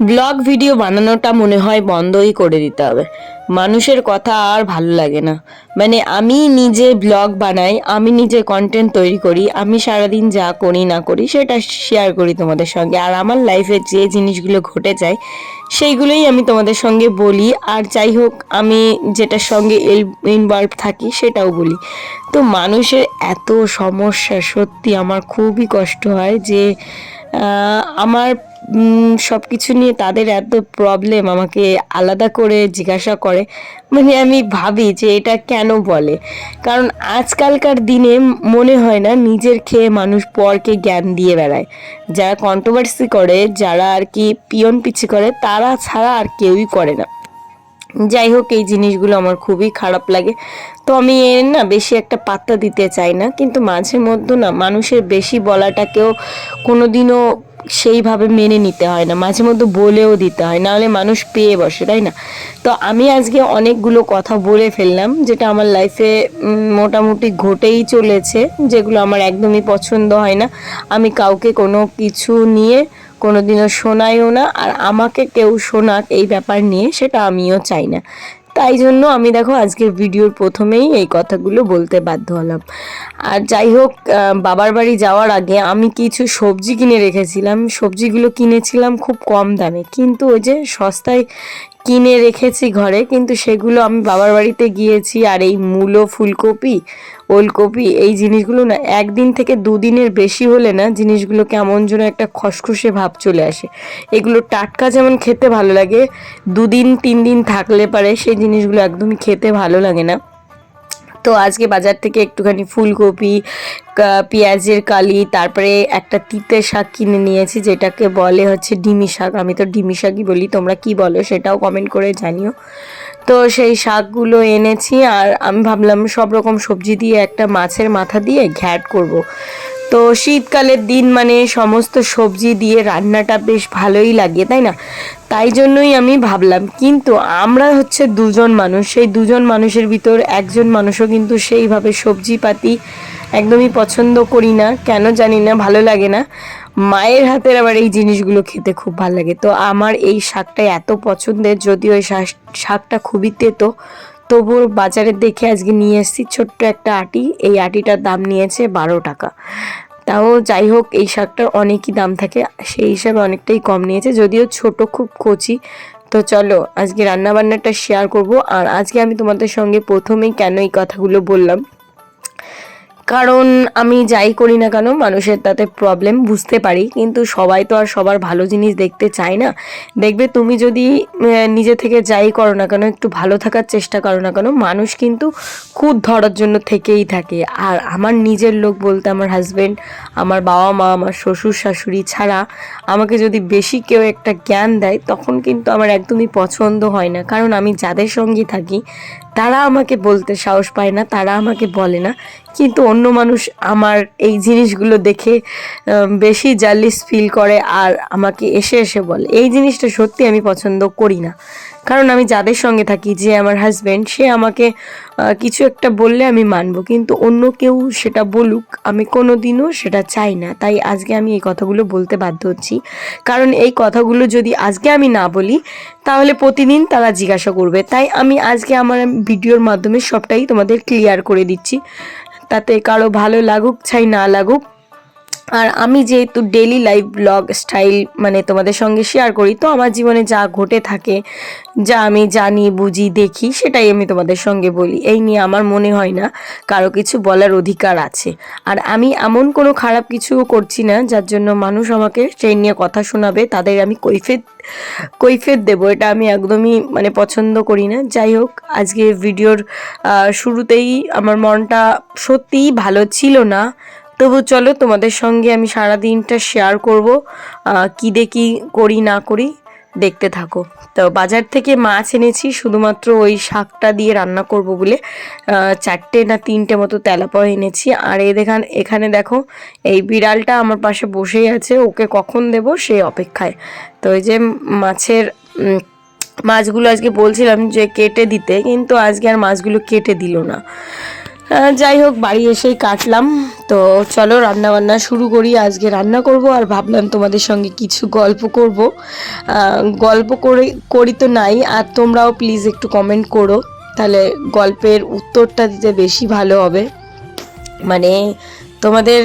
Blog video বানানোটা মনে হয় বন্ধই করে দিতে হবে। মানুষের কথা আর ভালো লাগে না। মানে আমি নিজে ব্লগ বানাই, আমি নিজে কন্টেন্ট তৈরি করি, আমি সারাদিন যা করি না করি সেটা শেয়ার করি তোমাদের সঙ্গে। আর আমার লাইফে যে জিনিসগুলো ঘটে যায়, সেইগুলোই আমি তোমাদের সঙ্গে বলি। আর যাই হোক, আমি যেটার সঙ্গে ইনভলভ থাকি সেটাও বলি। তো মানুষের এত সমস্যা সত্যি আমার খুবই কষ্ট হয় যে আমার সব কিছু নিয়ে তাদের এত প্রবলেম আমাকে আলাদা করে জিজ্ঞাসা করে। মানে আমি ভাবি যে এটা কেন বলে? কারণ আজকালকার দিনে মনে হয় না নিজের খেয়ে মানুষ পরকে জ্ঞান দিয়ে বেড়ায়। যারা কন্ট্রোভার্সি করে, যারা আর কি পিয়ন পিছি করে, তারা ছাড়া আর কেউই করে না। যাই হোক, এই জিনিসগুলো আমার খুবই খারাপ লাগে। তো আমি এর না বেশি একটা পাত্তা দিতে চাই না। কিন্তু মাঝে মধ্যে না মানুষের বেশি বলাটাকেও কোনোদিনও সেইভাবে মেনে নিতে হয় না, মাঝে মধ্যে বলেও দিতে হয়, নাহলে মানুষ পেয়ে বসে, তাই না? তো আমি আজকে অনেকগুলো কথা বলে ফেললাম, যেটা আমার লাইফে মোটামুটি ঘটেই চলেছে, যেগুলো আমার একদমই পছন্দ হয় না। আমি কাউকে কোনো কিছু নিয়ে কোনোদিনও শোনাইও না, আর আমাকে কেউ শোনাক এই ব্যাপার নিয়ে, সেটা আমিও চাই না। তাই জন্য আমি দেখো আজকের ভিডিওর প্রথমেই এই কথাগুলো বলতে বাধ্য হলাম। আর যাই হোক বাবার বাড়ি যাওয়ার আগে আমি কিছু সবজি কিনে রেখেছিলাম। সবজিগুলো কিনেছিলাম খুব কম দামে। কিন্তু ওই যে সস্তায় কিনে রেখেছি ঘরে, কিন্তু সেগুলো আমি বাবার বাড়িতে গিয়েছি আর এই মূলো, ফুলকপি, ওলকপি, এই জিনিসগুলো না একদিন থেকে দুদিনের বেশি হলে না জিনিসগুলো কেমন যেন একটা খসখসে ভাব চলে আসে। এগুলো টাটকা যেমন খেতে ভালো লাগে, দুদিন তিন দিন থাকলে পারে সেই জিনিসগুলো একদমই খেতে ভালো লাগে না। তো আজকে বাজার থেকে একটুখানি ফুলকপি পেঁয়াজের কালি, তারপরে একটা তিতে শাক কিনে নিয়েছি, যেটাকে বলে হচ্ছে ডিমি শাক আমি তো ডিমি শাকই বলি, তোমরা কি বলো সেটাও কমেন্ট করে জানিও তো সেই শাকগুলো এনেছি আর আমি ভাবলাম সব রকম সবজি দিয়ে একটা মাছের মাথা দিয়ে ঘ্যাট করব। তো শীতকালের দিন মানে সমস্ত সবজি দিয়ে রান্নাটা বেশ ভালোই লাগে, তাই না? তাই জন্যই আমি ভাবলাম, কিন্তু আমরা হচ্ছে দুজন মানুষ, সেই দুজন মানুষের ভিতর একজন মানুষও কিন্তু সেইভাবে সবজিপাতি একদমই পছন্দ করি না, কেন জানি না, ভালো লাগে না। মায়ের হাতের আবার এই জিনিসগুলো খেতে খুব ভালো লাগে। তো আমার এই শাকটা এত পছন্দের, যদিও এই শাক- শাকটা খুবই তেতো তবুও বাজারে দেখে আজকে নিয়ে এসেছি ছোট্ট একটা আটি। এই আটিটার দাম নিয়েছে বারো টাকা। তাও যাই হোক, এই শাকটার অনেকই দাম থাকে, সেই হিসাবে অনেকটাই কম নিয়েছে। যদিও ছোট, খুব কচি। তো চলো, আজকে রান্নাবান্নাটা শেয়ার করব। আর আজকে আমি তোমাদের সঙ্গে প্রথমেই কেন এই কথাগুলো বললাম কারণ আমি যাই করি না কেন, মানুষের তাতে প্রবলেম বুঝতে পারি, কিন্তু সবাই তো আর সবার ভালো জিনিস দেখতে চায় না। দেখবে তুমি যদি নিজে থেকে যাই করো না কেন, একটু ভালো থাকার চেষ্টা করো না কেন, মানুষ কিন্তু খুদ ধরার জন্য থেকেই থাকে। আর আমার নিজের লোক বলতে আমার হাজব্যান্ড আমার বাবা মা, আমার শ্বশুর শাশুড়ি ছাড়া আমাকে যদি বেশি কেউ একটা জ্ঞান দেয়, তখন কিন্তু আমার একদমই পছন্দ হয় না। কারণ আমি যাদের সঙ্গে থাকি তারা আমাকে বলতে সাহস পায় না, তারা আমাকে বলে না। কিন্তু অন্য মানুষ আমার এই জিনিসগুলো দেখে বেশি জালিস ফিল করে আর আমাকে এসে এসে বলে। এই জিনিসটা সত্যি আমি পছন্দ করি না। কারণ আমি যাদের সঙ্গে থাকি, যে আমার হাজব্যান্ড সে আমাকে কিছু একটা বললে আমি মানব। কিন্তু অন্য কেউ সেটা বলুক, আমি কোনো দিনও সেটা চাই না। তাই আজকে আমি এই কথাগুলো বলতে বাধ্য হচ্ছি। কারণ এই কথাগুলো যদি আজকে আমি না বলি, তাহলে প্রতিদিন তারা জিজ্ঞাসা করবে। তাই আমি আজকে আমার ভিডিওর মাধ্যমে সবটাই তোমাদের ক্লিয়ার করে দিচ্ছি। তাতে কারও ভালো লাগুক চাই না লাগুক আর আমি যেহেতু ডেলি লাইফ ব্লগ স্টাইল মানে তোমাদের সঙ্গে শেয়ার করি, তো আমার জীবনে যা ঘটে থাকে, যা আমি জানি, বুঝি, দেখি, সেটাই আমি তোমাদের সঙ্গে বলি। এই নিয়ে আমার মনে হয় না কারও কিছু বলার অধিকার আছে। আর আমি এমন কোনো খারাপ কিছু করছি না, যার জন্য মানুষ আমাকে সেই নিয়ে কথা শোনাবে, তাদের আমি কৈফেত কৈফেত দেবো, এটা আমি একদমই মানে পছন্দ করি না। যাই হোক আজকে ভিডিওর শুরুতেই আমার মনটা সত্যিই ভালো ছিল না। তবু চলো তোমাদের সঙ্গে আমি সারা দিনটা শেয়ার করব কি দেখি করি, না করি, দেখতে থাকো। তো বাজার থেকে মাছ এনেছি, শুধুমাত্র ওই শাকটা দিয়ে রান্না করব বলে চারটে না তিনটে মতো তেলাপা এনেছি। আর দেখান, এখানে দেখো, এই বিড়ালটা আমার পাশে বসেই আছে, ওকে কখন দেব সেই অপেক্ষায়। তো এই যে মাছের মাছগুলো আজকে বলছিলাম যে কেটে দিতে, কিন্তু আজকে আর মাছগুলো কেটে দিল না। যাই হোক, বাড়ি এসেই কাটলাম। তো চলো রান্না বান্না শুরু করি। আজকে রান্না করব আর ভাবলাম তোমাদের সঙ্গে কিছু গল্প করব। গল্প করে, করি তো নাই। আর তোমরাও প্লিজ একটু কমেন্ট করো। তাহলে গল্পের উত্তরটা দিতে বেশি ভালো হবে। মানে তোমাদের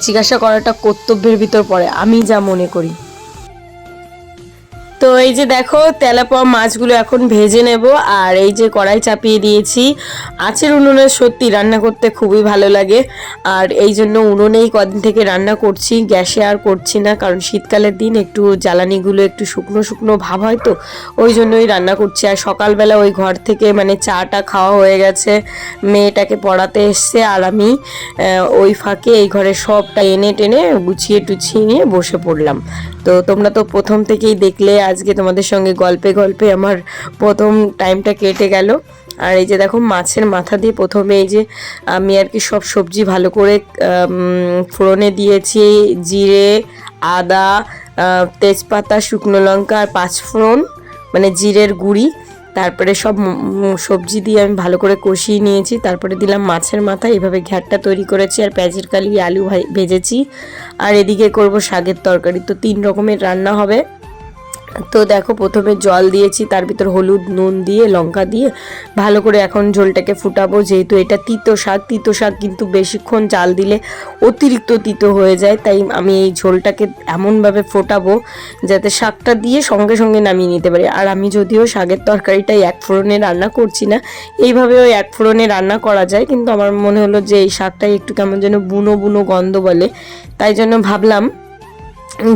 জিজ্ঞাসা করাটা কর্তব্যের ভিতর পড়ে। আমি যা মনে করি। তো এই যে দেখো, তেলাপোয়া মাছগুলো এখন ভেজে নেব, আর এই যে কড়াই চাপিয়ে দিয়েছি। আছের উনুনে সত্যি রান্না করতে খুবই ভালো লাগে। আর এই জন্য উনুনেই কদিন থেকে রান্না করছি, গ্যাসে আর করছি না, কারণ শীতকালের দিন একটু জ্বালানিগুলো একটু শুকনো শুকনো ভাব হয় তো, ওই জন্যই রান্না করছি। আর সকালবেলা ওই ঘর থেকে মানে চাটা খাওয়া হয়ে গেছে, মেয়েটাকে পড়াতে এসছে আর আমি ওই ফাঁকে এই ঘরে সবটা এনে টেনে গুছিয়ে টুছিয়ে নিয়ে বসে পড়লাম। তো তোমরা তো প্রথম থেকেই দেখলে আজকে তোমাদের সঙ্গে গল্পে গল্পে আমার প্রথম টাইমটা কেটে গেল। আর এই যে দেখো, মাছের মাথা দিয়ে প্রথমে এই যে আমি আর কি সব সবজি ভালো করে ফোড়নে দিয়েছি, জিরে, আদা তেজপাতা, শুকনো লঙ্কা আর পাঁচফোড়ন মানে জিরের গুঁড়ি। তারপরে সব সবজি দিয়ে আমি ভালো করে কষিয়ে নিয়েছি। তারপরে দিলাম মাছের মাথা, এভাবে ঘ্যাটটা তৈরি করেছি আর পেঁয়াজের কালি, আলু ভেজেছি। আর এদিকে করব শাকের তরকারি, তো তিন রকমের রান্না হবে। তো দেখো, প্রথমে জল দিয়েছি, তার ভিতর হলুদ, নুন দিয়ে, লঙ্কা দিয়ে। ভালো করে এখন ঝোলটাকে ফুটাবো, যেহেতু এটা তিতো শাক তিতো শাক কিন্তু বেশিক্ষণ জাল দিলে অতিরিক্ত তিতো হয়ে যায়, তাই আমি এই ঝোলটাকে এমনভাবে ফোটাবো যাতে শাকটা দিয়ে সঙ্গে সঙ্গে নামিয়ে নিতে পারি। আর আমি যদিও শাকের তরকারিটাই এক ফোড়নে রান্না করছি না, এইভাবেও এক ফোড়নে রান্না করা যায়, কিন্তু আমার মনে হলো যে এই শাকটাই একটু কেমন যেন বুনো বুনো গন্ধ বলে, তাই জন্য ভাবলাম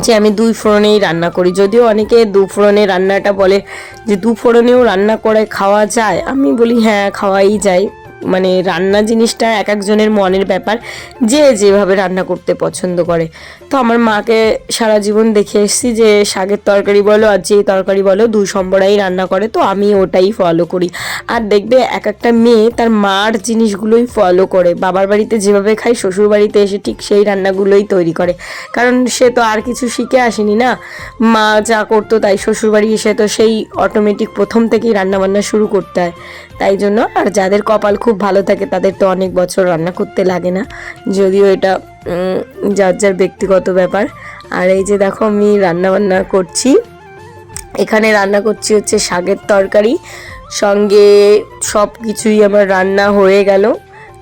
যে আমি দুই ফোড়নেই রান্না করি। যদিও অনেকে দু ফোড়নে রান্নাটা বলে যে দু ফোড়নেও রান্না করে খাওয়া যায়? আমি বলি হ্যাঁ খাওয়াই যায়। মানে রান্না জিনিসটা এক একজনের মনের ব্যাপার, যে যেভাবে রান্না করতে পছন্দ করে। তো আমার মাকে সারা জীবন দেখে এসেছি যে, শাকের তরকারি বলো আর যে তরকারি বলো, দু সম্বরাই রান্না করে, তো আমি ওটাই ফলো করি। আর দেখবে এক একটা মেয়ে তার মার জিনিসগুলোই ফলো করে। বাবার বাড়িতে যেভাবে খায়, শ্বশুর বাড়িতে এসে ঠিক সেই রান্নাগুলোই তৈরি করে। কারণ সে তো আর কিছু শিখে আসেনি না। মা যা করতো তাই শ্বশুর বাড়ি এসে তো সেই অটোমেটিক প্রথম থেকেই রান্নাবান্না শুরু করতে হয়। তাই জন্য আর যাদের কপাল খুব ভালো থাকে, তাদের তো অনেক বছর রান্না করতে লাগে না। যদিও এটা যার যার ব্যক্তিগত ব্যাপার। আর এই যে দেখো, আমি রান্না বান্না করছি। এখানে রান্না করছি হচ্ছে শাকের তরকারি। সঙ্গে সব কিছুই আমার রান্না হয়ে গেল।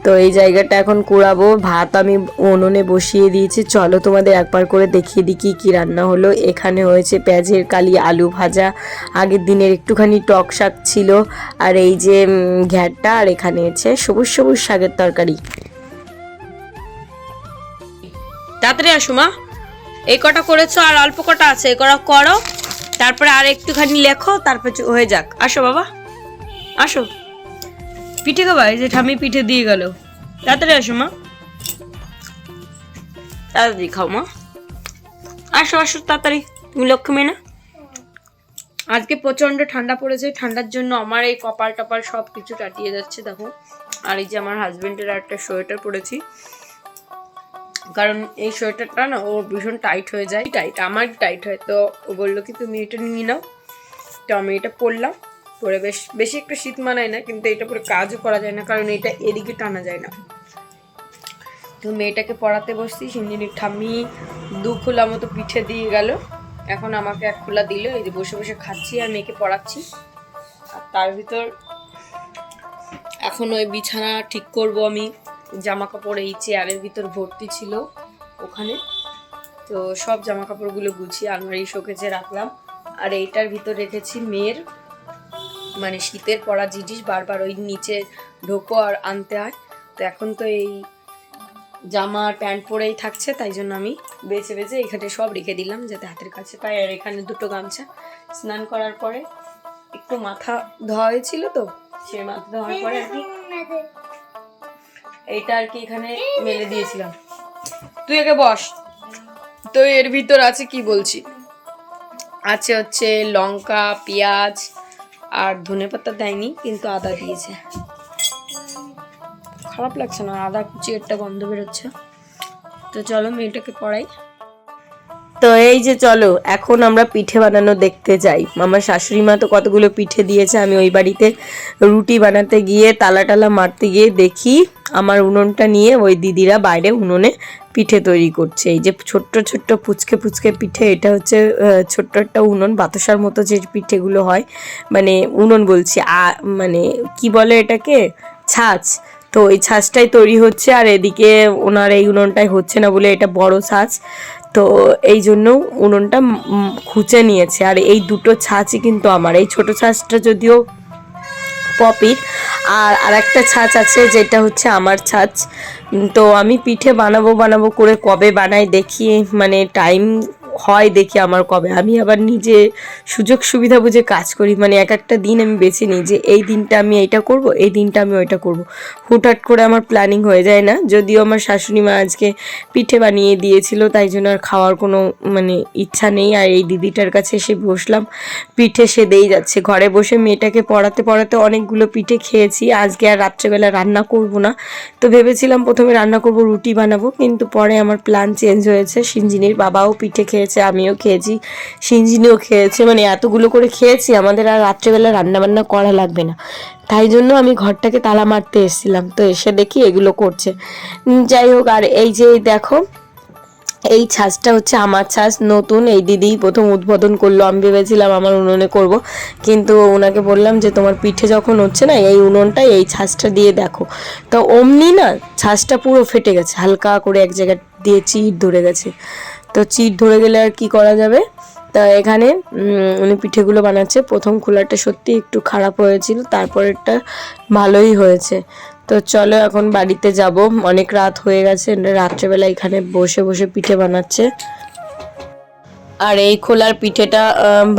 তো এই জায়গাটা এখন কুড়াবো। ভাত আমি উনুনে বসিয়ে দিয়েছি। চলো তোমাদের একবার করে দেখিয়ে দিই কী কী রান্না হলো। এখানে হয়েছে পেঁয়াজের কালি, আলু ভাজা। আগের দিনের একটুখানি টক শাক ছিল। আর এই যে ঘ্যাটটা, আর এখানে হচ্ছে সবুজ সবুজ শাকের তরকারি। তাড়াতাড়ি আসো মা। এই কটা করেছ আর অল্প কটা আছে। এই কটা করো। তারপরে আর একটুখানি লেখো, তারপর হয়ে যাক। আসো বাবা। আসো। পিঠে খাবা? এই যে ঠামি পিঠে দিয়ে গেল। তাড়াতাড়ি আসো মা। তাড়াতাড়ি খাও মা। আসো আসো তাড়াতাড়ি। তুমি লক্ষ্য লক্ষ্মী না? আজকে প্রচণ্ড ঠান্ডা পড়েছে। ঠান্ডার জন্য আমার এই কপাল টপাল সব কিছু টাটিয়ে যাচ্ছে দেখো। আর এই যে আমার হাজবেন্ডের একটা সোয়েটার পরেছি। কারণ এই সোয়েটারটা না ও ভীষণ টাইট হয়ে যায়। টাইট আমার টাইট হয়। তো ও বলল কি তুমি এটা নিয়ে নাও। তো আমি এটা পরলাম। পরে বেশ, বেশি একটা শীত মানায় না, কিন্তু এটা পরে কাজও করা যায় না, কারণ এটা এদিকে টানা যায় না। তো মেয়েটাকে পড়াতে বসছি সিঞ্জিনির ঠাম্মি দু খোলা মতো পিঠে দিয়ে গেল। এখন আমাকে এক খোলা দিল, এই যে বসে বসে খাচ্ছি আর মেয়েকে পড়াচ্ছি। আর তার ভিতর এখন ওই বিছানা ঠিক করব আমি জামা কাপড় এই চেয়ারের ভিতর ভর্তি ছিল ওখানে। তো সব জামা কাপড়গুলো গুছিয়ে আলমারি শোকেজে রাখলাম। আর এইটার ভিতর রেখেছি মেয়ের মানে শীতের পরা জিনিস বারবার ওই নিচে ঢোকো আর আনতে হয়। তো এখন তো এই জামা আর প্যান্ট পরেই থাকছে, তাই জন্য আমি বেছে বেছে এখানে সব রেখে দিলাম যাতে হাতের কাছে পাই আর এখানে দুটো গামছা স্নান করার পরে একটু মাথা ধোয়া হয়েছিল তো, সে মাথা ধোয়ার পরে আর কি এইটা আর কি এখানে মেলে দিয়েছিলাম। তুই একে বস, তো এর ভিতর আছে কি বলছি? আছে হচ্ছে লঙ্কা, পেঁয়াজ আর ধনে পাতা দেয়নি, কিন্তু আদা দিয়েছে। খারাপ লাগছে না, আদা কুচি একটা গন্ধ বেরোচ্ছে। তো চলো মেয়েটাকে পড়াই। তো এই যে চলো, এখন আমরা পিঠে বানানো দেখতে যাই। আমার শাশুড়ি মা তো কতগুলো পিঠে দিয়েছে, আমি ওই বাড়িতে রুটি বানাতে গিয়ে, তালা টালা মারতে গিয়ে দেখি আমার উনুনটা নিয়ে ওই দিদিরা বাইরে উনুনে পিঠে তৈরি করছে। এই যে ছোট্ট ছোট্ট পুচকে পুচকে পিঠে, এটা হচ্ছে ছোট্ট একটা উনুন, বাতাসার মতো যে পিঠেগুলো হয় মানে উনুন বলছি, আ মানে কি বলে এটাকে? ছাঁচ। তো ওই ছাঁচটাই তৈরি হচ্ছে আর এদিকে ওনার এই উনুনটাই হচ্ছে না বলে এটা বড় ছাঁচ তো এই জন্য উনুনটা খুঁচে নিয়েছে। আর এই দুটো ছাঁচই কিন্তু আমার। এই ছোট ছাঁচটা যদিও পপির, আর আরেকটা ছাঁচ আছে যেটা হচ্ছে আমার ছাঁচ। তো আমি পিঠে বানাবো বানাবো করে কবে বানাই দেখি। মানে টাইম হয় দেখি আমার কবে। আমি আবার নিজে সুযোগ সুবিধা বুঝে কাজ করি। মানে এক একটা দিন আমি বেছে নিই যে, এই দিনটা আমি এইটা করব, এই দিনটা আমি ওইটা করব। হুটহাট করে আমার প্ল্যানিং হয়ে যায় না। যদিও আমার শাশুড়ি মা আজকে পিঠে বানিয়ে দিয়েছিল, তাই জন্য আর খাওয়ার কোনো মানে ইচ্ছা নেই। আর এই দিদিটার কাছে এসে বসলাম। পিঠে সে দেই যাচ্ছে। ঘরে বসে মেয়েটাকে পড়াতে পড়াতে অনেকগুলো পিঠে খেয়েছি। আজকে আর রাত্রেবেলা রান্না করব না। তো ভেবেছিলাম প্রথমে রান্না করব, রুটি বানাবো। কিন্তু পরে আমার প্ল্যান চেঞ্জ হয়েছে। সিঞ্জিনির বাবাও পিঠে খেয়েছে। আমিও খেয়েছি সিঞ্জিনিও খেয়েছে মানে এতগুলো করে খেয়েছি, আমাদের আর রাত্রেবেলা রান্না বান্না করা লাগবে না। তাই জন্য আমি ঘরটাকে তালা মারতে এসেছিলাম, তো এসে দেখি এগুলো করছে। যাই হোক, আর এই যে দেখো, এই ছাঁচটা হচ্ছে আমার ছাঁচ, নতুন, এই দিদি প্রথম উদ্বোধন করল, আমি ভেবেছিলাম আমার উনুনে করব, কিন্তু ওনাকে বললাম যে তোমার পিঠে যখন হচ্ছে না, এই উনুনটা এই ছাঁচটা দিয়ে দেখো। তো অমনি না, ছাঁচটা পুরো ফেটে গেছে, হালকা করে এক জায়গায় দিয়ে চিট ধরে গেছে। তো চিট ধরে গেলে আর কি করা যাবে? তা এখানে উনি পিঠেগুলো বানাচ্ছে। প্রথম খোলাটা সত্যি একটু খারাপ হয়েছিল, তারপরেরটা ভালোই হয়েছে। তো চলো এখন বাড়িতে যাব। অনেক রাত হয়ে গেছে, রাত্রেবেলা এখানে বসে বসে পিঠে বানাচ্ছে। আর এই খোলার পিঠেটা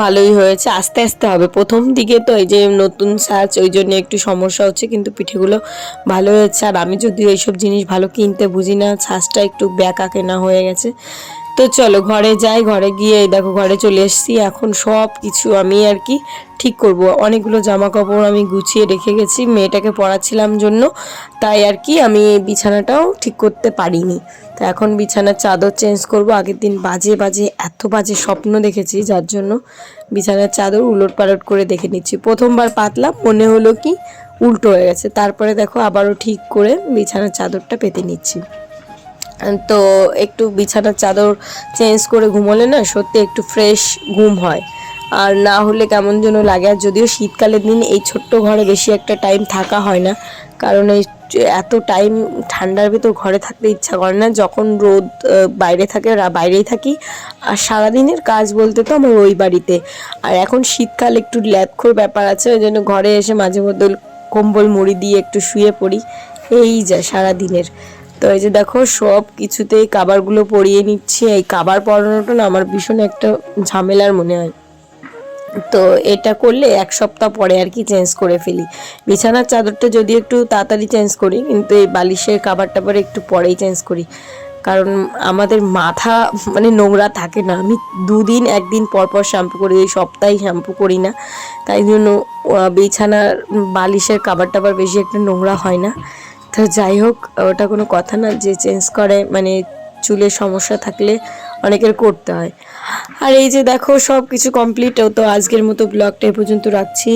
ভালোই হয়েছে। আস্তে আস্তে হবে। প্রথম দিকে তো এই যে নতুন সাজ, ওই জন্য একটু সমস্যা হচ্ছে, কিন্তু পিঠেগুলো ভালো হয়েছে। আর আমি যদিও এইসব জিনিস ভালো কিনতে বুঝি না, সাজটা একটু ব্যাকা কেনা হয়ে গেছে। তো চলো ঘরে যাই, ঘরে গিয়ে দেখো ঘরে চলে এসেছি। এখন সব কিছু আমি আর কি ঠিক করব। অনেকগুলো জামা কাপড় আমি গুছিয়ে রেখে গেছি, মেয়েটাকে পড়াচ্ছিলাম জন্য। তাই আর কি আমি বিছানাটাও ঠিক করতে পারিনি। তো এখন বিছানার চাদর চেঞ্জ করব। আগের দিন বাজে বাজে, এত বাজে স্বপ্ন দেখেছি, যার জন্য বিছানার চাদর উলট পালট করে দেখে নিচ্ছি। প্রথমবার পাতলাম, মনে হলো কি উল্টো হয়ে গেছে। তারপরে দেখো আবারও ঠিক করে বিছানার চাদরটা পেতে নিচ্ছি। তো একটু বিছানার চাদর চেঞ্জ করে ঘুমোলে না সত্যি একটু ফ্রেশ ঘুম হয়। আর না হলে কেমন যেন লাগে। আর যদিও শীতকালের দিন এই ছোট্ট ঘরে বেশি একটা টাইম থাকা হয় না, কারণ এই এত টাইম ঠান্ডার ভিতর ঘরে থাকতে ইচ্ছা করে না। যখন রোদ বাইরে থাকে বাইরেই থাকি। আর সারাদিনের কাজ বলতে তো আমার ওই বাড়িতে। আর এখন শীতকাল একটু ল্যাদখোর ব্যাপার আছে, ওই জন্য ঘরে এসে মাঝে মধ্যে কম্বল মুড়ি দিয়ে একটু শুয়ে পড়ি। এই যা সারাদিনের। তো এই যে দেখো, সব কিছুতেই কাবারগুলো পরিয়ে নিচ্ছি। এই কাবার পরানোটা না আমার ভীষণ একটা ঝামেলার মনে হয়। তো এটা করলে এক সপ্তাহ পরে আর কি চেঞ্জ করে ফেলি। বিছানার চাদরটা যদি একটু তাড়াতাড়ি চেঞ্জ করি, কিন্তু এই বালিশের কাবার টাবার একটু পরেই চেঞ্জ করি। কারণ আমাদের মাথা মানে নোংরা থাকে না। আমি দুদিন, একদিন পর পর শ্যাম্পু করি, এই সপ্তাহে শ্যাম্পু করি না। তাই জন্য বিছানার বালিশের কাবার টাবার বেশি একটা নোংরা হয় না। তো যাই হোক, ওটা কোনো কথা না যে চেঞ্জ করে মানে চুলে সমস্যা থাকলে অনেকের করতে হয়। আর এই যে দেখো সব কিছু কমপ্লিট তো আজকের মতো ব্লগটা এ পর্যন্ত রাখছি।